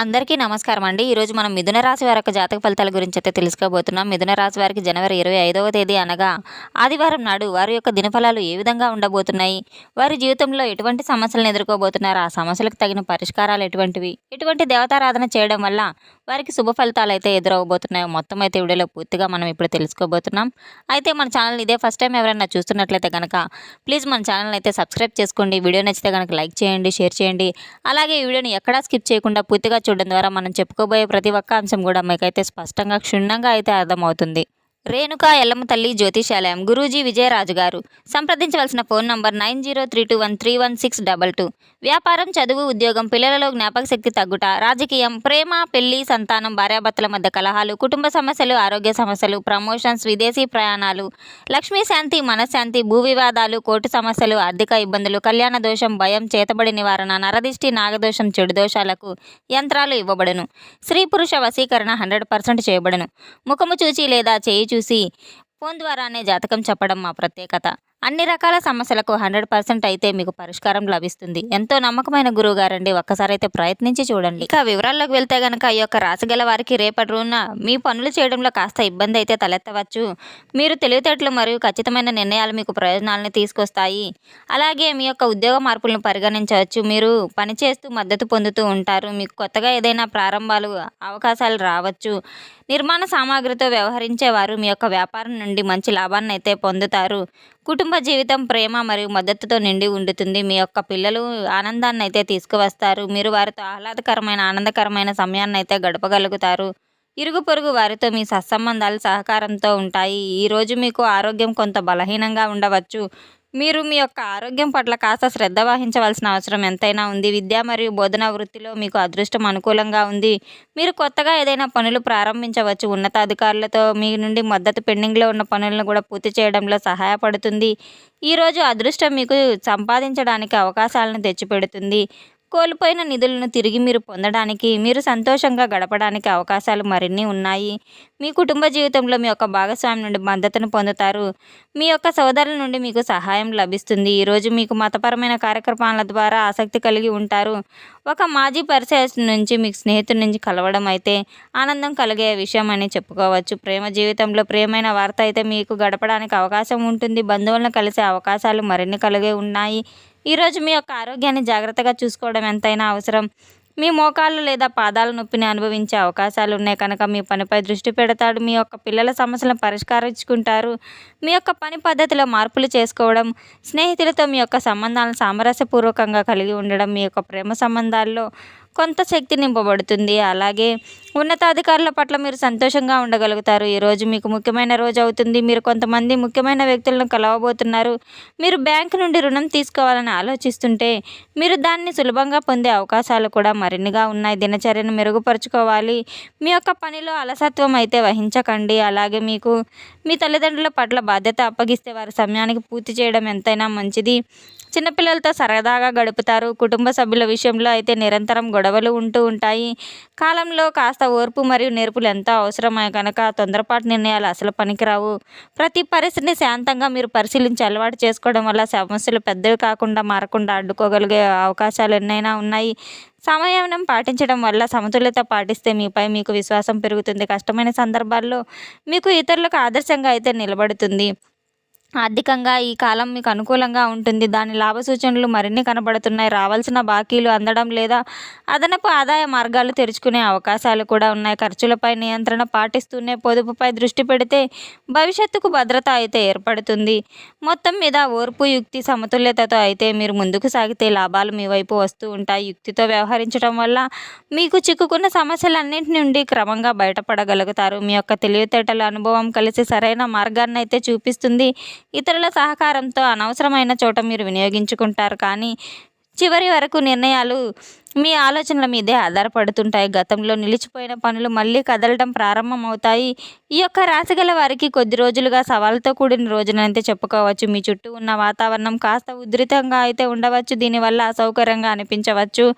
అందరికీ నమస్కారం అండి. ఈరోజు మనం మిథున రాశి వారి యొక్క జాతక ఫలితాల గురించి అయితే తెలుసుకోబోతున్నాం. మిథున రాశి వారికి జనవరి ఇరవై ఐదవ తేదీ అనగా ఆదివారం నాడు వారి యొక్క దినఫలాలు ఏ విధంగా ఉండబోతున్నాయి? వారి జీవితంలో ఎటువంటి సమస్యలను ఎదుర్కోబోతున్నారు? ఆ సమస్యలకు తగిన పరిష్కారాలు ఎటువంటివి? ఎటువంటి దేవతారాధన చేయడం వల్ల వారికి శుభ ఫలితాలు అయితే ఎదురవబోతున్నాయో మొత్తం అయితే వీడియోలో పూర్తిగా మనం ఇప్పుడు తెలుసుకోబోతున్నాం. అయితే మన ఛానల్ ఇదే ఫస్ట్ టైం ఎవరైనా చూస్తున్నట్లయితే కనుక ప్లీజ్ మన ఛానల్ అయితే సబ్స్క్రైబ్ చేసుకోండి. వీడియో నచ్చితే కనుక లైక్ చేయండి షేర్ చేయండి. అలాగే ఈ వీడియోని ఎక్కడా స్కిప్ చేయకుండా పూర్తిగా చూడడం ద్వారా మనం చెప్పుకోబోయే ప్రతి ఒక్క అంశం కూడా మీకైతే స్పష్టంగా క్షుణ్ణంగా అయితే అర్థమవుతుంది. రేణుకా ఎల్లమ్మ తల్లి జ్యోతిషాలయం గురూజీ విజయరాజు గారు. సంప్రదించవలసిన phone number nine zero three two one three one six double two. వ్యాపారం చదువు ఉద్యోగం పిల్లలలో జ్ఞాపక శక్తి తగ్గుట రాజకీయం ప్రేమ పెళ్ళి సంతానం భార్యాభర్తల మధ్య కలహాలు కుటుంబ సమస్యలు ఆరోగ్య సమస్యలు ప్రమోషన్స్ విదేశీ ప్రయాణాలు లక్ష్మీ శాంతి మనశ్శాంతి భూ వివాదాలు కోర్టు సమస్యలు ఆర్థిక ఇబ్బందులు కళ్యాణ దోషం భయం చేతబడి నివారణ నరదిష్టి నాగదోషం చెడు దోషాలకు యంత్రాలు ఇవ్వబడును. స్త్రీ పురుష వశీకరణ హండ్రెడ్ పర్సెంట్ చేయబడును. ముఖము చూచి లేదా చేయి చూసి ఫోన్ ద్వారానే జాతకం చెప్పడం మా ప్రత్యేకత. అన్ని రకాల సమస్యలకు హండ్రెడ్ పర్సెంట్ అయితే మీకు పరిష్కారం లభిస్తుంది. ఎంతో నమ్మకమైన గురువు గారండి ఒక్కసారి అయితే ప్రయత్నించి చూడండి. ఇక వివరాల్లోకి వెళ్తే గనక ఈ యొక్క రాసిగల వారికి రేపటి రోజున మీ పనులు చేయడంలో కాస్త ఇబ్బంది అయితే తలెత్తవచ్చు. మీరు తెలివితేటలు మరియు ఖచ్చితమైన నిర్ణయాలు మీకు ప్రయోజనాలను తీసుకొస్తాయి. అలాగే మీ యొక్క ఉద్యోగ మార్పులను పరిగణించవచ్చు. మీరు పనిచేస్తూ మద్దతు పొందుతూ ఉంటారు. మీకు కొత్తగా ఏదైనా ప్రారంభాలు అవకాశాలు రావచ్చు. నిర్మాణ సామాగ్రితో వ్యవహరించేవారు మీ యొక్క వ్యాపారం నుండి మంచి లాభాన్ని అయితే పొందుతారు. కుటుంబ జీవితం ప్రేమ మరియు మద్దతుతో నిండి ఉండుతుంది. మీ యొక్క పిల్లలు ఆనందాన్ని అయితే తీసుకువస్తారు. మీరు వారితో ఆహ్లాదకరమైన ఆనందకరమైన సమయాన్ని అయితే గడపగలుగుతారు. ఇరుగు పొరుగు వారితో మీ సత్సంబంధాలు సహకారంతో ఉంటాయి. ఈరోజు మీకు ఆరోగ్యం కొంత బలహీనంగా ఉండవచ్చు. మీరు మీ యొక్క ఆరోగ్యం పట్ల కాస్త శ్రద్ధ వహించవలసిన అవసరం ఎంతైనా ఉంది. విద్య మరియు బోధనా వృత్తిలో మీకు అదృష్టం అనుకూలంగా ఉంది. మీరు కొత్తగా ఏదైనా పనులు ప్రారంభించవచ్చు. ఉన్నతాధికారులతో మీ నుండి మద్దతు పెండింగ్లో ఉన్న పనులను కూడా పూర్తి చేయడంలో సహాయపడుతుంది. ఈరోజు అదృష్టం మీకు సంపాదించడానికి అవకాశాలను తెచ్చిపెడుతుంది. కోల్పోయిన నిధులను తిరిగి మీరు పొందడానికి మీరు సంతోషంగా గడపడానికి అవకాశాలు మరిన్ని ఉన్నాయి. మీ కుటుంబ జీవితంలో మీ యొక్క భాగస్వామి నుండి మద్దతును పొందుతారు. మీ యొక్క సోదరుల నుండి మీకు సహాయం లభిస్తుంది. ఈరోజు మీకు మతపరమైన కార్యక్రమాల ద్వారా ఆసక్తి కలిగి ఉంటారు. ఒక మాజీ పరిచయం నుంచి మీకు స్నేహితుడి నుంచి కలవడం అయితే ఆనందం కలిగే విషయం అని చెప్పుకోవచ్చు. ప్రేమ జీవితంలో ప్రియమైన వార్త అయితే మీకు గడపడానికి అవకాశం ఉంటుంది. బంధువులను కలిసే అవకాశాలు మరిన్ని కలిగి ఉన్నాయి. ఈరోజు మీ యొక్క ఆరోగ్యాన్ని జాగ్రత్తగా చూసుకోవడం ఎంతైనా అవసరం. మీ మోకాళ్ళు లేదా పాదాల నొప్పిని అనుభవించే అవకాశాలు ఉన్నాయి కనుక మీ పనిపై దృష్టి పెడతాడు. మీ యొక్క పిల్లల సమస్యలను పరిష్కరించుకుంటారు. మీ యొక్క పని పద్ధతిలో మార్పులు చేసుకోవడం స్నేహితులతో మీ యొక్క సంబంధాలను సామరస్యపూర్వకంగా కలిగి ఉండడం మీ యొక్క ప్రేమ సంబంధాల్లో కొంత శక్తి నింపబడుతుంది. అలాగే ఉన్నతాధికారుల పట్ల మీరు సంతోషంగా ఉండగలుగుతారు. ఈరోజు మీకు ముఖ్యమైన రోజు అవుతుంది. మీరు కొంతమంది ముఖ్యమైన వ్యక్తులను కలవబోతున్నారు. మీరు బ్యాంకు నుండి రుణం తీసుకోవాలని ఆలోచిస్తుంటే మీరు దాన్ని సులభంగా పొందే అవకాశాలు కూడా మరిన్నిగా ఉన్నాయి. దినచర్యను మెరుగుపరుచుకోవాలి. మీ యొక్క పనిలో అలసత్వం అయితే వహించకండి. అలాగే మీకు మీ తల్లిదండ్రుల పట్ల బాధ్యత అప్పగిస్తే వారి సమయానికి పూర్తి చేయడం ఎంతైనా మంచిది. చిన్నపిల్లలతో సరదాగా గడుపుతారు. కుటుంబ సభ్యుల విషయంలో అయితే నిరంతరం గొడవలు ఉంటూ ఉంటాయి. కాలంలో కాస్త ఓర్పు మరియు నేర్పులు ఎంతో అవసరమే కనుక తొందరపాటు నిర్ణయాలు అసలు పనికిరావు. ప్రతి పరిస్థితిని శాంతంగా మీరు పరిశీలించి అలవాటు చేసుకోవడం వల్ల సమస్యలు పెద్దవి కాకుండా మారకుండా అడ్డుకోగలిగే అవకాశాలు ఎన్నైనా ఉన్నాయి. సమయం పాటించడం వల్ల సమతుల్యత పాటిస్తే మీపై మీకు విశ్వాసం పెరుగుతుంది. కష్టమైన సందర్భాల్లో మీకు ఇతరులకు ఆదర్శంగా అయితే నిలబడుతుంది. ఆర్థికంగా ఈ కాలం మీకు అనుకూలంగా ఉంటుంది. దాని లాభ సూచనలు మరిన్ని కనబడుతున్నాయి. రావాల్సిన బాకీలు అందడం లేదా అదనపు ఆదాయ మార్గాలు తెరుచుకునే అవకాశాలు కూడా ఉన్నాయి. ఖర్చులపై నియంత్రణ పాటిస్తూనే పొదుపుపై దృష్టి పెడితే భవిష్యత్తుకు భద్రత అయితే ఏర్పడుతుంది. మొత్తం మీద ఓర్పు యుక్తి సమతుల్యతతో అయితే మీరు ముందుకు సాగితే లాభాలు మీ వైపు వస్తూ ఉంటాయి. యుక్తితో వ్యవహరించడం వల్ల మీకు చిక్కుకున్న సమస్యలన్నింటి నుండి క్రమంగా బయటపడగలుగుతారు. మీ యొక్క తెలివితేటల అనుభవం కలిసి సరైన మార్గాన్ని అయితే చూపిస్తుంది. ఇతరుల సహకారంతో అనవసరమైన చోట మీరు వినియోగించుకుంటారు కానీ చివరి వరకు నిర్ణయాలు మీ ఆలోచనల మీదే ఆధారపడుతుంటాయి. గతంలో నిలిచిపోయిన పనులు మళ్ళీ కదలడం ప్రారంభమవుతాయి. ఈ యొక్క రాశిగల వారికి కొద్ది రోజులుగా సవాళ్ళతో కూడిన రోజునంతే చెప్పుకోవచ్చు. మీ చుట్టూ ఉన్న వాతావరణం కాస్త ఉధృతంగా అయితే ఉండవచ్చు. దీనివల్ల అసౌకర్యంగా అనిపించవచ్చు.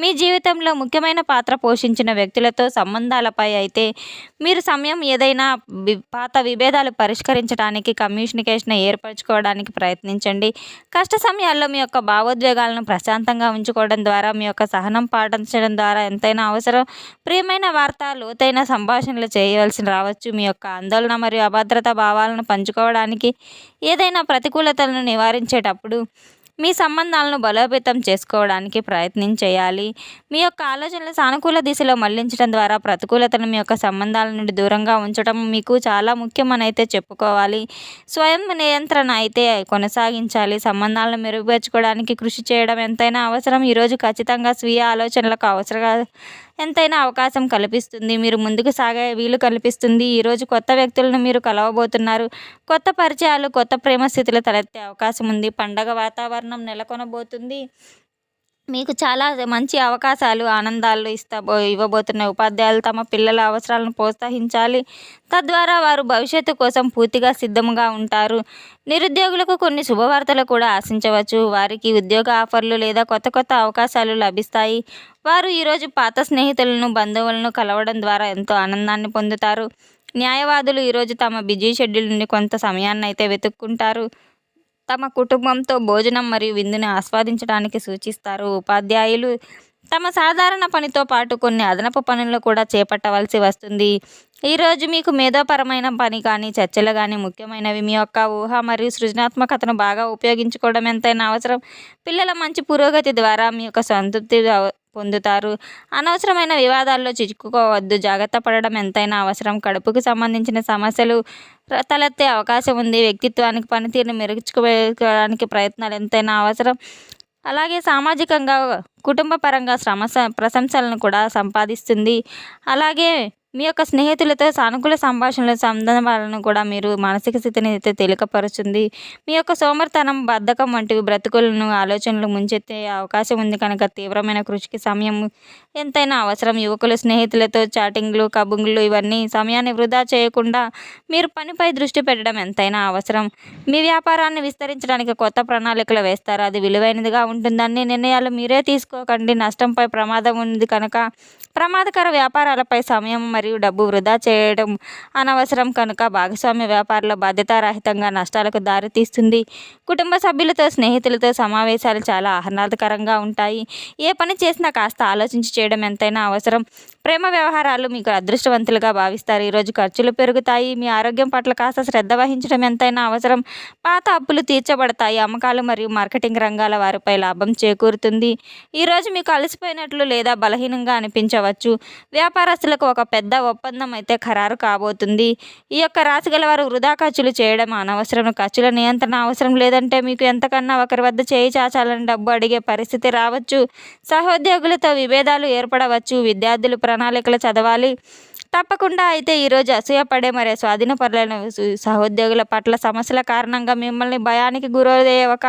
మీ జీవితంలో ముఖ్యమైన పాత్ర పోషించిన వ్యక్తులతో సంబంధాలపై అయితే మీరు సమయం ఏదైనా పాత విభేదాలు పరిష్కరించడానికి కమ్యూనికేషన్ ఏర్పరచుకోవడానికి ప్రయత్నించండి. కష్ట సమయాల్లో మీ యొక్క భావోద్వేగాలను ప్రశాంతంగా ఉంచుకోవడం ద్వారా మీ యొక్క సహ సహనం పాటించడం ద్వారా ఎంతైనా అవసరం. ప్రియమైన వార్త లోతైన సంభాషణలు చేయవలసి రావచ్చు. మీ యొక్క ఆందోళన మరియు అభద్రతా భావాలను పంచుకోవడానికి ఏదైనా ప్రతికూలతలను నివారించేటప్పుడు మీ సంబంధాలను బలోపేతం చేసుకోవడానికి ప్రయత్నం చేయాలి. మీ యొక్క ఆలోచనలు సానుకూల దిశలో మళ్ళించడం ద్వారా ప్రతికూలతను మీ యొక్క సంబంధాల నుండి దూరంగా ఉంచడం మీకు చాలా ముఖ్యమని అయితే చెప్పుకోవాలి. స్వయం నియంత్రణ అయితే కొనసాగించాలి. సంబంధాలను మెరుగుపరచుకోవడానికి కృషి చేయడం ఎంతైనా అవసరం. ఈరోజు ఖచ్చితంగా స్వీయ ఆలోచనలకు అవసరం ఎంతైనా అవకాశం కల్పిస్తుంది. మీరు ముందుకు సాగే వీలు కల్పిస్తుంది. ఈరోజు కొత్త వ్యక్తులను మీరు కలవబోతున్నారు. కొత్త పరిచయాలు కొత్త ప్రేమ స్థితులు తలెత్తే అవకాశం ఉంది. పండగ వాతావరణం నెలకొనబోతుంది. మీకు చాలా మంచి అవకాశాలు ఆనందాలు ఇస్తా ఇవ్వబోతున్న ఉపాధ్యాయులు తమ పిల్లల అవసరాలను ప్రోత్సహించాలి. తద్వారా వారు భవిష్యత్తు కోసం పూర్తిగా సిద్ధంగా ఉంటారు. నిరుద్యోగులకు కొన్ని శుభవార్తలు కూడా ఆశించవచ్చు. వారికి ఉద్యోగ ఆఫర్లు లేదా కొత్త కొత్త అవకాశాలు లభిస్తాయి. వారు ఈరోజు పాత స్నేహితులను బంధువులను కలవడం ద్వారా ఎంతో ఆనందాన్ని పొందుతారు. న్యాయవాదులు ఈరోజు తమ బిజీ షెడ్యూల్ నుండి కొంత సమయాన్ని అయితే వెతుక్కుంటారు. తమ కుటుంబంతో భోజనం మరియు విందుని ఆస్వాదించడానికి సూచిస్తారు ఉపాధ్యాయులు. తమ సాధారణ పనితో పాటు కొన్ని అదనపు పనులు కూడా చేపట్టవలసి వస్తుంది. ఈరోజు మీకు మేధోపరమైన పని కానీ చర్చలు కానీ ముఖ్యమైనవి మీ యొక్క ఊహ మరియు సృజనాత్మకతను బాగా ఉపయోగించుకోవడం ఎంతైనా అవసరం. పిల్లల మంచి పురోగతి ద్వారా మీ యొక్క సంతృప్తి పొందుతారు. అనవసరమైన వివాదాల్లో చిక్కుకోవద్దు. జాగ్రత్త పడడం ఎంతైనా అవసరం. కడుపుకు సంబంధించిన సమస్యలు తలెత్తే అవకాశం ఉంది. వ్యక్తిత్వానికి పనితీరుని మెరుగుచుకోవడానికి ప్రయత్నాలు ఎంతైనా అవసరం. అలాగే సామాజికంగా కుటుంబ పరంగా శ్రమ ప్రశంసలను కూడా సంపాదిస్తుంది. అలాగే మీ యొక్క స్నేహితులతో సానుకూల సంభాషణలు సందర్భాలను కూడా మీరు మానసిక స్థితిని అయితే తేలికపరుస్తుంది మీ యొక్క సోమర్తనం బద్ధకం వంటివి బ్రతుకులను ఆలోచనలు ముంచెత్తే అవకాశం ఉంది కనుక తీవ్రమైన కృషికి సమయం ఎంతైనా అవసరం. యువకులు స్నేహితులతో చాటింగ్లు కబుంగ్లు ఇవన్నీ సమయాన్ని వృధా చేయకుండా మీరు పనిపై దృష్టి పెట్టడం ఎంతైనా అవసరం. మీ వ్యాపారాన్ని విస్తరించడానికి కొత్త ప్రణాళికలు వేస్తారు. అది విలువైనదిగా ఉంటుందని నిర్ణయాలు మీరే తీసుకోకండి. నష్టంపై ప్రమాదం ఉంది కనుక ప్రమాదకర వ్యాపారాలపై సమయం మరియు మరియు డబ్బు వృధా చేయడం అనవసరం కనుక భాగస్వామ్య వ్యాపారంలో బాధ్యతారహితంగా నష్టాలకు దారితీస్తుంది కుటుంబ సభ్యులతో స్నేహితులతో సమావేశాలు చాలా ఆహ్లాదకరంగా ఉంటాయి. ఏ పని చేసినా కాస్త ఆలోచించి చేయడం ఎంతైనా అవసరం. ప్రేమ వ్యవహారాలు మీకు అదృష్టవంతులుగా భావిస్తారు. ఈరోజు ఖర్చులు పెరుగుతాయి. మీ ఆరోగ్యం పట్ల కాస్త శ్రద్ధ వహించడం ఎంతైనా అవసరం. పాత అప్పులు తీర్చబడతాయి. అమ్మకాలు మరియు మార్కెటింగ్ రంగాల వారిపై లాభం చేకూరుతుంది. ఈరోజు మీకు అలసిపోయినట్లు లేదా బలహీనంగా అనిపించవచ్చు. వ్యాపారస్తులకు ఒక పెద్ద ఒప్పందం అయితే ఖరారు కాబోతుంది. ఈ యొక్క రాశి గలవారు వృధా ఖర్చులు చేయడం అనవసరం. ఖర్చుల నియంత్రణ అవసరం లేదంటే మీకు ఎంతకన్నా ఒకరి వద్ద చేయి చాచాలని డబ్బు అడిగే పరిస్థితి రావచ్చు. సహోద్యోగులతో విభేదాలు ఏర్పడవచ్చు. విద్యార్థులు ప్రణాళికలు చదవాలి. తప్పకుండా అయితే ఈరోజు అసూయపడే మరి స్వాధీనపరులైన సహోద్యోగుల పట్ల సమస్యల కారణంగా మిమ్మల్ని భయానికి గురయ్యే ఒక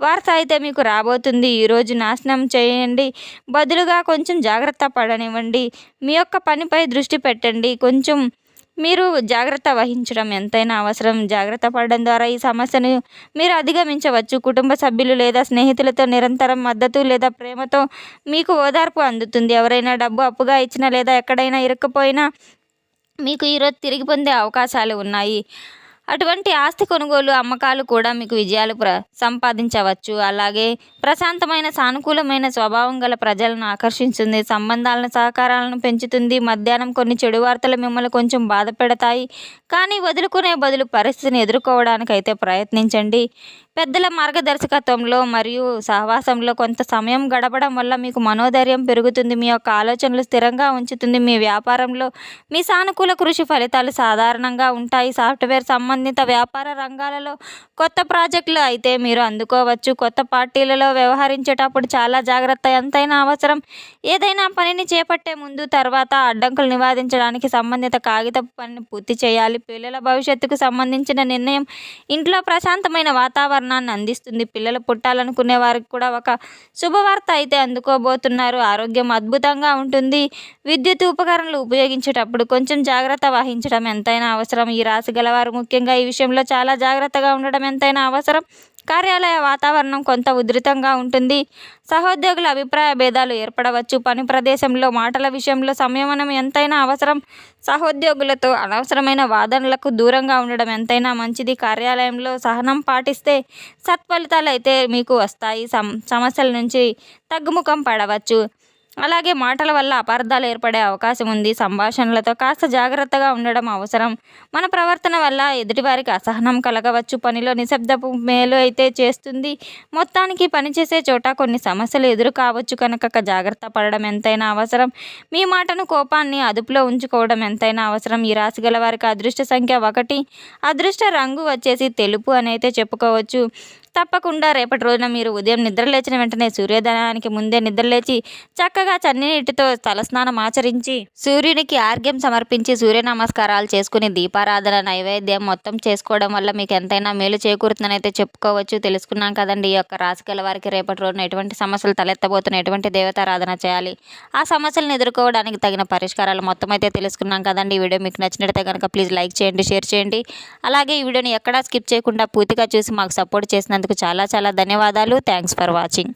వార్త అయితే మీకు రాబోతుంది. ఈరోజు నాశనం చేయండి. బదులుగా కొంచెం జాగ్రత్త పడనివ్వండి. మీ యొక్క పనిపై దృష్టి పెట్టండి. కొంచెం మీరు జాగ్రత్త వహించడం ఎంతైనా అవసరం. జాగ్రత్త పడడం ద్వారా ఈ సమస్యను మీరు అధిగమించవచ్చు. కుటుంబ సభ్యులు లేదా స్నేహితులతో నిరంతరం మద్దతు లేదా ప్రేమతో మీకు ఓదార్పు అందుతుంది. ఎవరైనా డబ్బు అప్పుగా ఇచ్చినా లేదా ఎక్కడైనా ఇరుక్కుపోయినా మీకు ఈరోజు తిరిగి పొందే అవకాశాలు ఉన్నాయి. అటువంటి ఆస్తి కొనుగోలు అమ్మకాలు కూడా మీకు విజయాలు ప్ర సంపాదించవచ్చు. అలాగే ప్రశాంతమైన సానుకూలమైన స్వభావం గల ప్రజలను ఆకర్షిస్తుంది సంబంధాలను సహకారాలను పెంచుతుంది. మధ్యాహ్నం కొన్ని చెడు వార్తలు మిమ్మల్ని కొంచెం బాధ పెడతాయి. కానీ వదులుకునే బదులు పరిస్థితిని ఎదుర్కోవడానికి అయితే ప్రయత్నించండి. పెద్దల మార్గదర్శకత్వంలో మరియు సహవాసంలో కొంత సమయం గడపడం వల్ల మీకు మనోధైర్యం పెరుగుతుంది మీ యొక్క ఆలోచనలు స్థిరంగా ఉంచుతుంది మీ వ్యాపారంలో మీ సానుకూల కృషి ఫలితాలు సాధారణంగా ఉంటాయి. సాఫ్ట్వేర్ సంబంధిత వ్యాపార రంగాలలో కొత్త ప్రాజెక్టులు అయితే మీరు అందుకోవచ్చు. కొత్త పార్టీలలో వ్యవహరించేటప్పుడు చాలా జాగ్రత్త ఎంతైనా అవసరం. ఏదైనా పనిని చేపట్టే ముందు తర్వాత అడ్డంకులు నివారించడానికి సంబంధిత కాగితపు పనిని పూర్తి చేయాలి. పిల్లల భవిష్యత్తుకు సంబంధించిన నిర్ణయం ఇంట్లో ప్రశాంతమైన వాతావరణం వాతావరణాన్ని అందిస్తుంది. పిల్లలు పుట్టాలనుకునే వారికి కూడా ఒక శుభవార్త అయితే అందుకోబోతున్నారు. ఆరోగ్యం అద్భుతంగా ఉంటుంది. విద్యుత్ ఉపకరణలు ఉపయోగించేటప్పుడు కొంచెం జాగ్రత్త వహించడం ఎంతైనా అవసరం. ఈ రాశి గలవారు ముఖ్యంగా ఈ విషయంలో చాలా జాగ్రత్తగా ఉండడం ఎంతైనా అవసరం. కార్యాలయ వాతావరణం కొంత ఉధృతంగా ఉంటుంది. సహోద్యోగుల అభిప్రాయ భేదాలు ఏర్పడవచ్చు. పని ప్రదేశంలో మాటల విషయంలో సంయమనం ఎంతైనా అవసరం. సహోద్యోగులతో అనవసరమైన వాదనలకు దూరంగా ఉండడం ఎంతైనా మంచిది. కార్యాలయంలో సహనం పాటిస్తే సత్ఫలితాలు అయితే మీకు వస్తాయి. సమ సమస్యల నుంచి తగ్గుముఖం పడవచ్చు. అలాగే మాటల వల్ల అపార్థాలు ఏర్పడే అవకాశం ఉంది. సంభాషణలతో కాస్త జాగ్రత్తగా ఉండడం అవసరం. మన ప్రవర్తన వల్ల ఎదుటివారికి అసహనం కలగవచ్చు. పనిలో నిశ్శబ్దపు మేలు అయితే చేస్తుంది. మొత్తానికి పనిచేసే చోట కొన్ని సమస్యలు ఎదురు కావచ్చు కనుక జాగ్రత్త పడడం ఎంతైనా అవసరం. మీ మాటను కోపాన్ని అదుపులో ఉంచుకోవడం ఎంతైనా అవసరం. ఈ రాశి గల వారికి అదృష్ట సంఖ్య ఒకటి. అదృష్ట రంగు వచ్చేసి తెలుపు అని అయితే చెప్పుకోవచ్చు. తప్పకుండా రేపటి రోజున మీరు ఉదయం నిద్ర లేచిన వెంటనే సూర్యోదయానికి ముందే నిద్రలేచి చక్కగా చన్నీటితో తలస్నానం ఆచరించి సూర్యునికి ఆర్ఘ్యం సమర్పించి సూర్య నమస్కారాలు చేసుకుని దీపారాధన నైవేద్యం మొత్తం చేసుకోవడం వల్ల మీకు ఎంతైనా మేలు చేకూరుతుందని అయితే చెప్పుకోవచ్చు. తెలుసుకున్నాం కదండి ఈ యొక్క రాశికల వారికి రేపటి రోజున ఎటువంటి సమస్యలు తలెత్తబోతున్న ఎటువంటి దేవతారాధన చేయాలి? ఆ సమస్యలను ఎదుర్కోవడానికి తగిన పరిష్కారాలు మొత్తం అయితే తెలుసుకున్నాం కదండి. ఈ వీడియో మీకు నచ్చినట్లయితే కనుక ప్లీజ్ లైక్ చేయండి షేర్ చేయండి. అలాగే ఈ వీడియోని ఎక్కడా స్కిప్ చేయకుండా పూర్తిగా చూసి మాకు సపోర్ట్ చేసినందుకు చూసినందుకు చాలా చాలా ధన్యవాదాలు. Thanks for watching